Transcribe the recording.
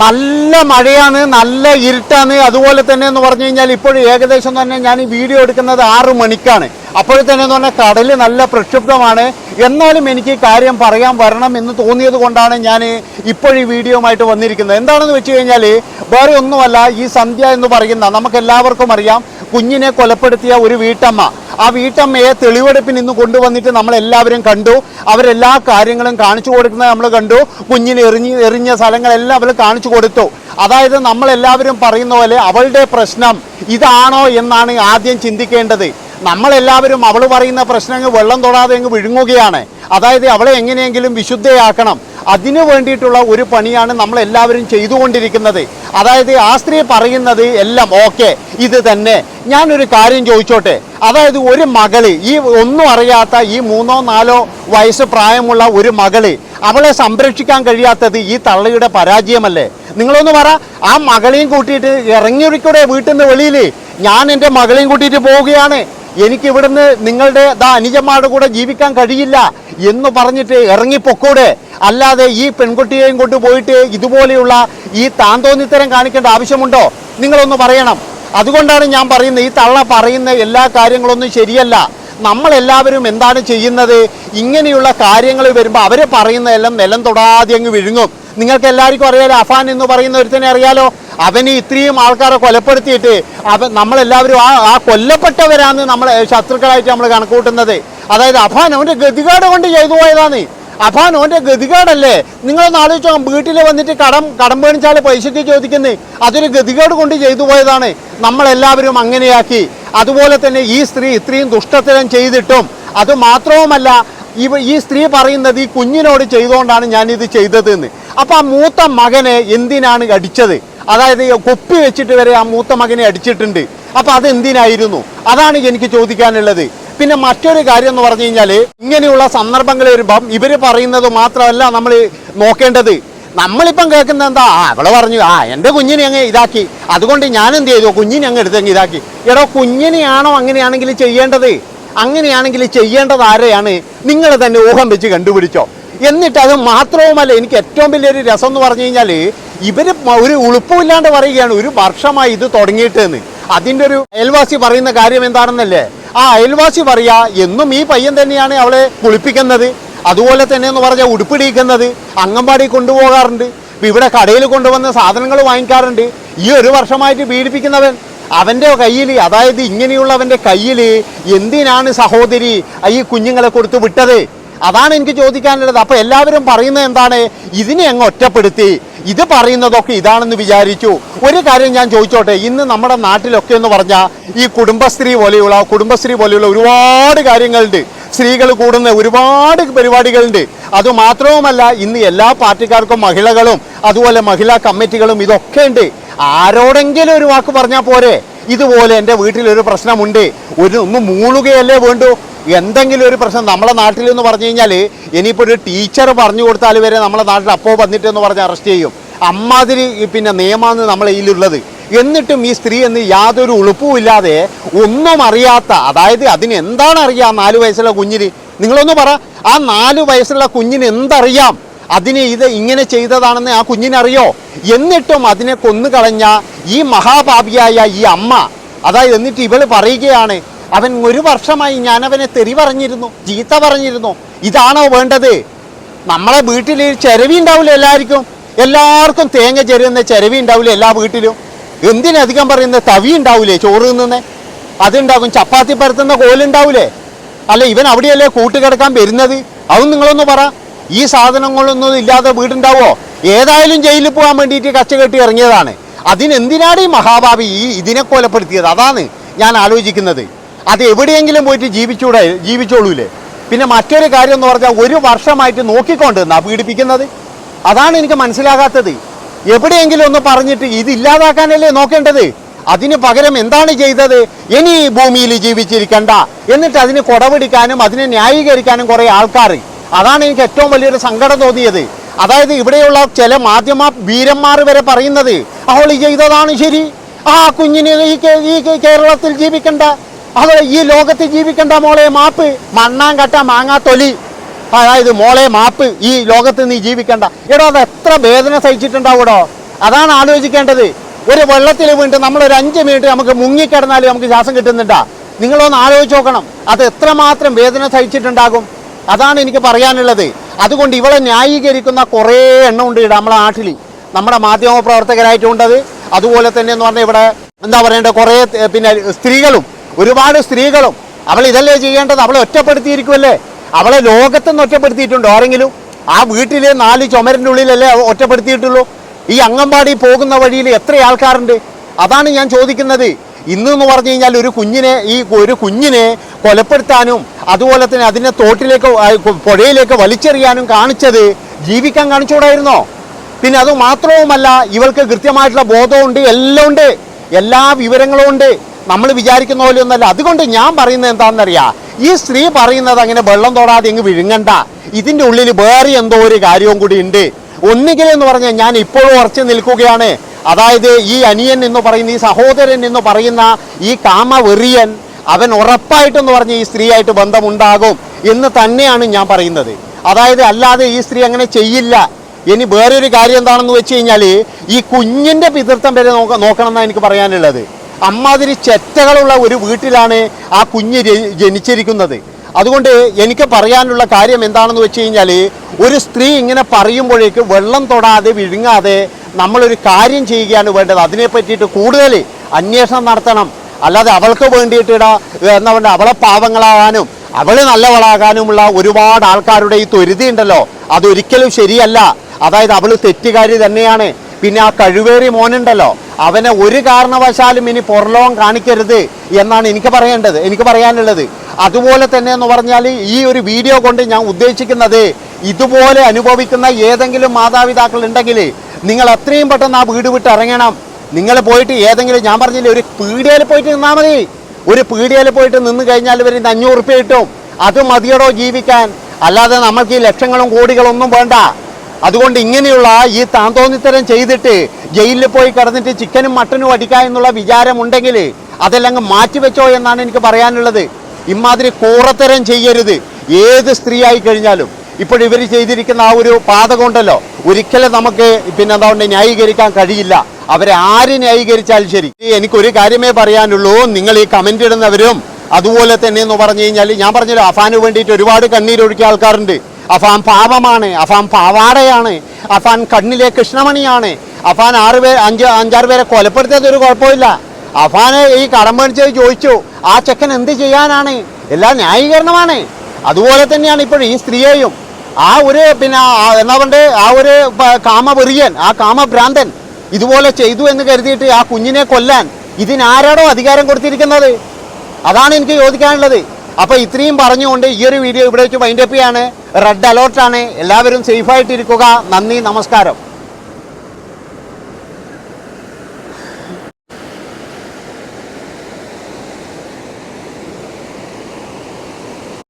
നല്ല മഴയാണ് നല്ല ഇരുട്ടാണ്. അതുപോലെ തന്നെ എന്ന് പറഞ്ഞു കഴിഞ്ഞാൽ ഇപ്പോൾ ഏകദേശം തന്നെ ഞാൻ ഈ വീഡിയോ എടുക്കുന്നത് ആറ് മണിക്കാണ്. അപ്പോഴത്തന്നെ എന്ന് പറഞ്ഞാൽ കടൽ നല്ല പ്രക്ഷുബ്ധമാണ്. എന്നാലും എനിക്ക് ഈ കാര്യം പറയാൻ വരണം എന്ന് തോന്നിയത് കൊണ്ടാണ് ഞാൻ ഇപ്പോൾ ഈ വീഡിയോയുമായിട്ട് വന്നിരിക്കുന്നത്. എന്താണെന്ന് വെച്ച് കഴിഞ്ഞാൽ വേറെ ഒന്നുമല്ല ഈ സന്ധ്യ എന്ന് പറയുന്ന നമുക്ക് എല്ലാവർക്കും അറിയാം കുഞ്ഞിനെ കൊലപ്പെടുത്തിയ ഒരു വീട്ടമ്മ. ആ വീട്ടമ്മയെ തെളിവെടുപ്പിന് ഇന്ന് കൊണ്ടുവന്നിട്ട് നമ്മളെല്ലാവരും കണ്ടു. അവരെല്ലാ കാര്യങ്ങളും കാണിച്ചു കൊടുക്കുന്നത് നമ്മൾ കണ്ടു. കുഞ്ഞിന് എറിഞ്ഞ് എറിഞ്ഞ സ്ഥലങ്ങളെല്ലാം അവർ കാണിച്ചു കൊടുത്തു. അതായത് നമ്മളെല്ലാവരും പറയുന്ന പോലെ അവളുടെ പ്രശ്നം ഇതാണോ എന്നാണ് ആദ്യം ചിന്തിക്കേണ്ടത്. നമ്മളെല്ലാവരും അവൾ പറയുന്ന പ്രശ്നങ്ങൾ വെള്ളം തൊടാതെ അങ്ങ് വിഴുങ്ങുകയാണ്. അതായത് അവളെ എങ്ങനെയെങ്കിലും വിശുദ്ധയാക്കണം. അതിനു വേണ്ടിയിട്ടുള്ള ഒരു പണിയാണ് നമ്മളെല്ലാവരും ചെയ്തുകൊണ്ടിരിക്കുന്നത്. അതായത് ആ സ്ത്രീ പറയുന്നത് എല്ലാം ഓക്കെ ഇത് തന്നെ. ഞാനൊരു കാര്യം ചോദിച്ചോട്ടെ. അതായത് ഒരു മകൾ ഈ ഒന്നും അറിയാത്ത ഈ മൂന്നോ നാലോ വയസ്സ് പ്രായമുള്ള ഒരു മകൾ അവളെ സംരക്ഷിക്കാൻ കഴിയാത്തത് ഈ തള്ളയുടെ പരാജയമല്ലേ? നിങ്ങളൊന്ന് പറ ആ മകളെയും കൂട്ടിയിട്ട് ഇറങ്ങിയൊരിക്കൂടെ വീട്ടിൽ നിന്ന് വെളിയിൽ ഞാൻ എന്റെ മകളെയും കൂട്ടിയിട്ട് പോവുകയാണ്. എനിക്ക് ഇവിടുന്ന് നിങ്ങളുടെ ദാ അനുജന്മാരുടെ കൂടെ ജീവിക്കാൻ കഴിയില്ല എന്ന് പറഞ്ഞിട്ട് ഇറങ്ങിപ്പൊക്കൂടെ അല്ലാതെ ഈ പെൺകുട്ടിയെയും കൊണ്ട് പോയിട്ട് ഇതുപോലെയുള്ള ഈ താന്തോന്നിത്തരം കാണിക്കേണ്ട ആവശ്യമുണ്ടോ? നിങ്ങളൊന്ന് പറയണം. അതുകൊണ്ടാണ് ഞാൻ പറയുന്നത് ഈ തള്ള പറയുന്ന എല്ലാ കാര്യങ്ങളൊന്നും ശരിയല്ല. നമ്മളെല്ലാവരും എന്താണ് ചെയ്യുന്നത്? ഇങ്ങനെയുള്ള കാര്യങ്ങൾ വരുമ്പോൾ അവരെ പറയുന്നതെല്ലാം നിലം തൊടാതെ അങ്ങ് വിഴുങ്ങും. നിങ്ങൾക്ക് എല്ലാവർക്കും അറിയാലോ അഫാൻ എന്ന് പറയുന്ന ഒരുത്തനെ അറിയാലോ? അവന് ഇത്രയും ആൾക്കാരെ കൊലപ്പെടുത്തിയിട്ട് അവൻ നമ്മളെല്ലാവരും ആ ആ കൊല്ലപ്പെട്ടവരാണ് നമ്മൾ ശത്രുക്കളായിട്ട് നമ്മൾ കണക്കൂട്ടുന്നത് അതായത് അഫാൻ അവന്റെ ഗതികേട് കൊണ്ട് ചെയ്തു പോയതാണ്. അഫാൻ ഓന്റെ ഗതികേടല്ലേ? നിങ്ങളൊന്ന് ആലോചിച്ചോ വീട്ടിൽ വന്നിട്ട് കടം കടം പേണിച്ചാൽ പൈസയ്ക്ക് ചോദിക്കുന്നേ. അതൊരു ഗതികേട് കൊണ്ട് ചെയ്തു പോയതാണ്. നമ്മളെല്ലാവരും അങ്ങനെയാക്കി. അതുപോലെ തന്നെ ഈ സ്ത്രീ ഇത്രയും ദുഷ്ടത്തരം ചെയ്തിട്ടും അത് മാത്രവുമല്ല ഈ സ്ത്രീ പറയുന്നത് ഈ കുഞ്ഞിനോട് ചെയ്തുകൊണ്ടാണ് ഞാനിത് ചെയ്തത് അപ്പം ആ മൂത്ത മകനെ എന്തിനാണ് അടിച്ചത്? അതായത് കൊപ്പി വെച്ചിട്ട് വരെ ആ മൂത്ത മകനെ അടിച്ചിട്ടുണ്ട്. അപ്പോൾ അത് എന്തിനായിരുന്നു? അതാണ് എനിക്ക് ചോദിക്കാനുള്ളത്. പിന്നെ മറ്റൊരു കാര്യം എന്ന് പറഞ്ഞു കഴിഞ്ഞാൽ ഇങ്ങനെയുള്ള സന്ദർഭങ്ങൾ വരുമ്പം ഇവർ പറയുന്നത് മാത്രമല്ല നമ്മൾ നോക്കേണ്ടത്. നമ്മളിപ്പം കേൾക്കുന്നത് എന്താ? ആ അവൾ പറഞ്ഞു ആ എന്റെ കുഞ്ഞിനെ അങ്ങ് ഇതാക്കി. അതുകൊണ്ട് ഞാൻ എന്ത് ചെയ്തു? കുഞ്ഞിനെ അങ്ങ് എടുത്തങ്ങ് ഇതാക്കി. എടോ കുഞ്ഞിനെയാണോ അങ്ങനെയാണെങ്കിൽ ചെയ്യേണ്ടത്? അങ്ങനെയാണെങ്കിൽ ചെയ്യേണ്ടത് ആരെയാണ്? നിങ്ങൾ തന്നെ ഊഹം വെച്ച് കണ്ടുപിടിച്ചോ. എന്നിട്ട് അത് മാത്രവുമല്ല എനിക്ക് ഏറ്റവും വലിയൊരു രസം എന്ന് പറഞ്ഞു കഴിഞ്ഞാൽ ഇവർ ഒരു ഉളുപ്പമില്ലാണ്ട് പറയുകയാണ് ഒരു വർഷമായി ഇത് തുടങ്ങിയിട്ടെന്ന്. അതിന്റെ ഒരു അയൽവാസി പറയുന്ന കാര്യം എന്താണെന്നല്ലേ? ആ അയൽവാസി പറയാ എന്നും ഈ പയ്യൻ തന്നെയാണ് അവളെ കുളിപ്പിക്കുന്നത്. അതുപോലെ തന്നെ എന്ന് പറഞ്ഞാൽ ഉടുപ്പിടിക്കുന്നത് അംഗൻവാടി കൊണ്ടുപോകാറുണ്ട്. ഇവിടെ കടയിൽ കൊണ്ടുവന്ന സാധനങ്ങൾ വാങ്ങിക്കാറുണ്ട്. ഈ ഒരു വർഷമായിട്ട് പീഡിപ്പിക്കുന്നവൻ അവന്റെ കയ്യിൽ അതായത് ഇങ്ങനെയുള്ളവന്റെ കയ്യിൽ എന്തിനാണ് സഹോദരി ഈ കുഞ്ഞുങ്ങളെ കൊടുത്തു വിട്ടത്? അതാണ് എനിക്ക് ചോദിക്കാനുള്ളത്. അപ്പൊ എല്ലാവരും പറയുന്നത് എന്താണ്? ഇതിനെ അങ്ങ് ഒറ്റപ്പെടുത്തി. ഇത് പറയുന്നതൊക്കെ ഇതാണെന്ന് വിചാരിച്ചു. ഒരു കാര്യം ഞാൻ ചോദിച്ചോട്ടെ. ഇന്ന് നമ്മുടെ നാട്ടിലൊക്കെ എന്ന് പറഞ്ഞാൽ ഈ കുടുംബശ്രീ പോലെയുള്ള കുടുംബശ്രീ പോലെയുള്ള ഒരുപാട് കാര്യങ്ങളുണ്ട്. സ്ത്രീകൾ കൂടുന്ന ഒരുപാട് പരിപാടികളുണ്ട്. അതുമാത്രവുമല്ല ഇന്ന് എല്ലാ പാർട്ടിക്കാർക്കും മഹിളകളും അതുപോലെ മഹിളാ കമ്മിറ്റികളും ഇതൊക്കെ ഉണ്ട്. ആരോടെങ്കിലും ഒരു വാക്ക് പറഞ്ഞാൽ പോരെ. ഇതുപോലെ എന്റെ വീട്ടിലൊരു പ്രശ്നമുണ്ട്. ഒരു ഒന്ന് മൂളുകയല്ലേ വേണ്ടു? എന്തെങ്കിലും ഒരു പ്രശ്നം നമ്മളെ നാട്ടിൽ എന്ന് പറഞ്ഞു കഴിഞ്ഞാൽ ഇനിയിപ്പോൾ ഒരു ടീച്ചർ പറഞ്ഞു കൊടുത്താൽ വരെ നമ്മളെ നാട്ടിൽ അപ്പോൾ വന്നിട്ട് എന്ന് പറഞ്ഞ് അറസ്റ്റ് ചെയ്യും. അമ്മാതിരി പിന്നെ നിയമമാണ് നമ്മളെ ഇതിലുള്ളത് എന്നിട്ടും ഈ സ്ത്രീ എന്ന് യാതൊരു ഉളുപ്പുമില്ലാതെ ഒന്നും അറിയാത്ത അതായത് അതിന് എന്താണ് ആ നാല് വയസ്സുള്ള കുഞ്ഞിന്? നിങ്ങളൊന്ന് പറ. ആ നാല് വയസ്സുള്ള കുഞ്ഞിന് എന്തറിയാം? അതിനെ ഇത് ഇങ്ങനെ ചെയ്തതാണെന്ന് ആ കുഞ്ഞിനറിയോ? എന്നിട്ടും അതിനെ കൊന്നു കളഞ്ഞ ഈ മഹാപാപിയായ ഈ അമ്മ അതായത് എന്നിട്ട് ഇവൾ പറയുകയാണ് അവൻ ഒരു വർഷമായി ഞാൻ അവനെ തെറി പറഞ്ഞിരുന്നു ചീത്ത പറഞ്ഞിരുന്നു. ഇതാണോ വേണ്ടത്? നമ്മളെ വീട്ടിൽ ചിരവി ഉണ്ടാവില്ല എല്ലാവർക്കും? എല്ലാവർക്കും തേങ്ങ ചെരുന്ന ചിരവി ഉണ്ടാവില്ല എല്ലാ വീട്ടിലും? എന്തിനധികം പറയുന്ന തവി ഉണ്ടാവില്ലേ ചോറ് തിന്നുന്നേ? അതുണ്ടാകും ചപ്പാത്തി പരത്തുന്ന കോലുണ്ടാവില്ലേ? അല്ല ഇവൻ അവിടെയല്ലേ കൂട്ടുകിടക്കാൻ വരുന്നത്? അതും നിങ്ങളൊന്ന് പറ. ഈ സാധനങ്ങളൊന്നും ഇല്ലാതെ വീടുണ്ടാവോ? ഏതായാലും ജയിലിൽ പോകാൻ വേണ്ടിയിട്ട് കച്ച കെട്ടി ഇറങ്ങിയതാണ്. അതിനെന്തിനാണ് ഈ മഹാഭാവി ഈ ഇതിനെ കൊലപ്പെടുത്തിയത്? അതാണ് ഞാൻ ആലോചിക്കുന്നത്. അത് എവിടെയെങ്കിലും പോയിട്ട് ജീവിച്ചൂടെ ജീവിച്ചോളൂലേ? പിന്നെ മറ്റൊരു കാര്യം എന്ന് പറഞ്ഞാൽ ഒരു വർഷമായിട്ട് നോക്കിക്കൊണ്ട് എന്നാ പീഡിപ്പിക്കുന്നത്? അതാണ് എനിക്ക് മനസ്സിലാകാത്തത്. എവിടെയെങ്കിലും ഒന്ന് പറഞ്ഞിട്ട് ഇതില്ലാതാക്കാനല്ലേ നോക്കേണ്ടത്? അതിന് പകരം എന്താണ് ചെയ്തത്? ഇനി ഈ ഭൂമിയിൽ ജീവിച്ചിരിക്കണ്ട. എന്നിട്ട് അതിന് കുടപിടിക്കാനും അതിനെ ന്യായീകരിക്കാനും കുറേ ആൾക്കാർ അതാണ് എനിക്ക് ഏറ്റവും വലിയൊരു സങ്കടം തോന്നിയത്. അതായത് ഇവിടെയുള്ള ചില മാധ്യമ വീരന്മാർ വരെ പറയുന്നത് അവൾ ചെയ്തതാണ് ശരി. ആ കുഞ്ഞിന് ഈ കേരളത്തിൽ ജീവിക്കണ്ട. അത് ഈ ലോകത്ത് ജീവിക്കേണ്ട മോളെ മാപ്പ്? മണ്ണാങ്കട്ട മാങ്ങാ തൊലി. അതായത് മോളെ മാപ്പ് ഈ ലോകത്ത് നീ ജീവിക്കണ്ട. എടോ അത് എത്ര വേദന സഹിച്ചിട്ടുണ്ടാവൂടോ? അതാണ് ആലോചിക്കേണ്ടത്. ഒരു വെള്ളത്തിൽ വീണ്ട് ഒരു അഞ്ച് മിനിറ്റ് നമുക്ക് മുങ്ങിക്കിടന്നാലും നമുക്ക് ശ്വാസം കിട്ടുന്നുണ്ടാ നിങ്ങളൊന്ന് ആലോചിച്ച് നോക്കണം. അത് എത്രമാത്രം വേദന സഹിച്ചിട്ടുണ്ടാകും? അതാണ് എനിക്ക് പറയാനുള്ളത്. അതുകൊണ്ട് ഇവളെ ന്യായീകരിക്കുന്ന കുറേ എണ്ണം ഉണ്ട് ഇവിടെ നമ്മളെ നാട്ടിൽ. നമ്മുടെ മാധ്യമ പ്രവർത്തകരായിട്ടുണ്ടത് അതുപോലെ തന്നെ എന്ന് പറഞ്ഞാൽ ഇവിടെ എന്താ പറയേണ്ടത്? കുറേ പിന്നെ സ്ത്രീകളും ഒരുപാട് സ്ത്രീകളും അവൾ ഇതല്ലേ ചെയ്യേണ്ടത്? അവളെ ഒറ്റപ്പെടുത്തിയിരിക്കുമല്ലേ അവളെ ലോകത്തുനിന്ന് ഒറ്റപ്പെടുത്തിയിട്ടുണ്ടോ ആരെങ്കിലും? ആ വീട്ടിലെ നാല് ചുമരിന്റെ ഉള്ളിലല്ലേ ഒറ്റപ്പെടുത്തിയിട്ടുള്ളൂ? ഈ അംഗൻവാടി പോകുന്ന വഴിയിൽ എത്ര ആൾക്കാരുണ്ട്? അതാണ് ഞാൻ ചോദിക്കുന്നത്. ഇന്ന് എന്ന് പറഞ്ഞു കഴിഞ്ഞാൽ ഒരു കുഞ്ഞിനെ ഈ ഒരു കുഞ്ഞിനെ കൊലപ്പെടുത്താനും അതുപോലെ തന്നെ അതിനെ തോട്ടിലേക്ക് പുഴയിലേക്ക് വലിച്ചെറിയാനും കാണിച്ചത് ജീവിക്കാൻ കാണിച്ചുകൂടായിരുന്നോ? പിന്നെ അത് മാത്രവുമല്ല ഇവൾക്ക് കൃത്യമായിട്ടുള്ള ബോധമുണ്ട് എല്ലാം ഉണ്ട്. എല്ലാ വിവരങ്ങളും ഉണ്ട്. നമ്മൾ വിചാരിക്കുന്ന പോലെ ഒന്നല്ല. അതുകൊണ്ട് ഞാൻ പറയുന്നത് എന്താണെന്നറിയാ? ഈ സ്ത്രീ പറയുന്നത് അങ്ങനെ വെള്ളം തൊടാതെ അങ്ങ് വിഴുങ്ങണ്ട. ഇതിന്റെ ഉള്ളിൽ വേറെ എന്തോ ഒരു കാര്യവും കൂടി ഉണ്ട്. ഒന്നുകിൽ എന്ന് പറഞ്ഞാൽ ഞാൻ ഇപ്പോഴും ഉറച്ചു നിൽക്കുകയാണ്. അതായത് ഈ അനിയൻ എന്ന് പറയുന്ന ഈ സഹോദരൻ എന്ന് പറയുന്ന ഈ കാമ വെറിയൻ അവൻ ഉറപ്പായിട്ടെന്ന് പറഞ്ഞ ഈ സ്ത്രീയായിട്ട് ബന്ധമുണ്ടാകും എന്ന് തന്നെയാണ് ഞാൻ പറയുന്നത്. അതായത് അല്ലാതെ ഈ സ്ത്രീ അങ്ങനെ ചെയ്യില്ല. ഇനി വേറൊരു കാര്യം എന്താണെന്ന് വെച്ച് കഴിഞ്ഞാൽ ഈ കുഞ്ഞിന്റെ പിതൃത്വം വരെ നോക്ക നോക്കണം എന്നാണ് എനിക്ക് പറയാനുള്ളത്. അമ്മാതിരി ചെറ്റകളുള്ള ഒരു വീട്ടിലാണ് ആ കുഞ്ഞ് ജനിച്ചിരിക്കുന്നത്. അതുകൊണ്ട് എനിക്ക് പറയാനുള്ള കാര്യം എന്താണെന്ന് വെച്ച് കഴിഞ്ഞാൽ ഒരു സ്ത്രീ ഇങ്ങനെ പറയുമ്പോഴേക്ക് വെള്ളം തൊടാതെ വിഴുങ്ങാതെ നമ്മളൊരു കാര്യം ചെയ്യുകയാണ് വേണ്ടത്. അതിനെ പറ്റിയിട്ട് കൂടുതൽ അന്വേഷണം നടത്തണം. അല്ലാതെ അവൾക്ക് വേണ്ടിയിട്ടിട എന്താ പറയുക അവളെ പാവങ്ങളാകാനും അവൾ നല്ലവളാകാനുമുള്ള ഒരുപാട് ആൾക്കാരുടെ ഈ തൊരുതി ഉണ്ടല്ലോ അതൊരിക്കലും ശരിയല്ല. അതായത് അവൾ തെറ്റുകാരി തന്നെയാണ്. പിന്നെ ആ കഴിവേറി മോനുണ്ടല്ലോ. അവനെ ഒരു കാരണവശാലും ഇനി പുറലോകം കാണിക്കരുത് എന്നാണ് എനിക്ക് പറയേണ്ടത് എനിക്ക് പറയാനുള്ളത്. അതുപോലെ തന്നെ എന്ന് പറഞ്ഞാൽ ഈ ഒരു വീഡിയോ കൊണ്ട് ഞാൻ ഉദ്ദേശിക്കുന്നത് ഇതുപോലെ അനുഭവിക്കുന്ന ഏതെങ്കിലും മാതാപിതാക്കൾ ഉണ്ടെങ്കിൽ നിങ്ങൾ എത്രയും പെട്ടെന്ന് ആ വീട് വിട്ട് ഇറങ്ങണം. നിങ്ങൾ പോയിട്ട് ഏതെങ്കിലും ഞാൻ പറഞ്ഞില്ലേ ഒരു പീടികയിൽ പോയിട്ട് നിന്നാൽ മതി. ഒരു പീടികയിൽ പോയിട്ട് നിന്ന് കഴിഞ്ഞാൽ ഇവർ അഞ്ഞൂറ് റുപ്യ കിട്ടും. അത് മതിയടോ ജീവിക്കാൻ. അല്ലാതെ നമ്മൾക്ക് ഈ ലക്ഷങ്ങളും കോടികളൊന്നും വേണ്ട. അതുകൊണ്ട് ഇങ്ങനെയുള്ള ഈ താന്തോന്നിത്തരം ചെയ്തിട്ട് ജയിലിൽ പോയി കിടന്നിട്ട് ചിക്കനും മട്ടനും അടിക്കുക എന്നുള്ള വിചാരമുണ്ടെങ്കിൽ അതെല്ലാം മാറ്റിവെച്ചോ എന്നാണ് എനിക്ക് പറയാനുള്ളത്. ഇമാതിരി കൂറത്തരം ചെയ്യരുത്. ഏത് സ്ത്രീ ആയി കഴിഞ്ഞാലും. ഇപ്പോൾ ഇവർ ചെയ്തിരിക്കുന്ന ആ ഒരു പാത കൊണ്ടല്ലോ ഒരിക്കലും നമുക്ക് പിന്നെ എന്താ പറയുക ന്യായീകരിക്കാൻ കഴിയില്ല. അവരെ ആര് ന്യായീകരിച്ചാലും ശരി. എനിക്കൊരു കാര്യമേ പറയാനുള്ളൂ. നിങ്ങൾ ഈ കമന്റ് ഇടുന്നവരും അതുപോലെ തന്നെ എന്ന് പറഞ്ഞു കഴിഞ്ഞാൽ ഞാൻ പറഞ്ഞല്ലോ അഫാന് വേണ്ടിയിട്ട് ഒരുപാട് കണ്ണീരൊഴുക്കിയ ആൾക്കാരുണ്ട്. അഫാൻ പാപമാണ് അഫാൻ പാവാടയാണ് അഫാൻ കണ്ണിലെ കൃഷ്ണമണിയാണ് അഫാൻ ആറ് പേര് അഞ്ച് അഞ്ചാറ് പേരെ കൊലപ്പെടുത്തിയത് ഒരു കുഴപ്പമില്ല. അഫാനെ ഈ കടം മേടിച്ചത് ചോദിച്ചു ആ ചെക്കൻ എന്ത് ചെയ്യാനാണ്? എല്ലാം ന്യായീകരണമാണ്. അതുപോലെ തന്നെയാണ് ഇപ്പോൾ ഈ സ്ത്രീയെയും. ആ ഒരു പിന്നെ എന്നാ എന്താ ആ ഒരു കാമ കാമവെറിയൻ ആ കാമഭ്രാന്തൻ ഇതുപോലെ ചെയ്തു എന്ന് കരുതിയിട്ട് ആ കുഞ്ഞിനെ കൊല്ലാൻ ഇതിനാരാണോ അധികാരം കൊടുത്തിരിക്കുന്നത്? അതാണ് എനിക്ക് ചോദിക്കാനുള്ളത്. അപ്പൊ ഇത്രയും പറഞ്ഞുകൊണ്ട് ഈ ഒരു വീഡിയോ ഇവിടെ വെച്ച് വൈൻഡപ്പ് ചെയ്യാണ്. റെഡ് അലേർട്ടാണ് എല്ലാവരും സേഫായിട്ടിരിക്കുക നന്ദി നമസ്കാരം.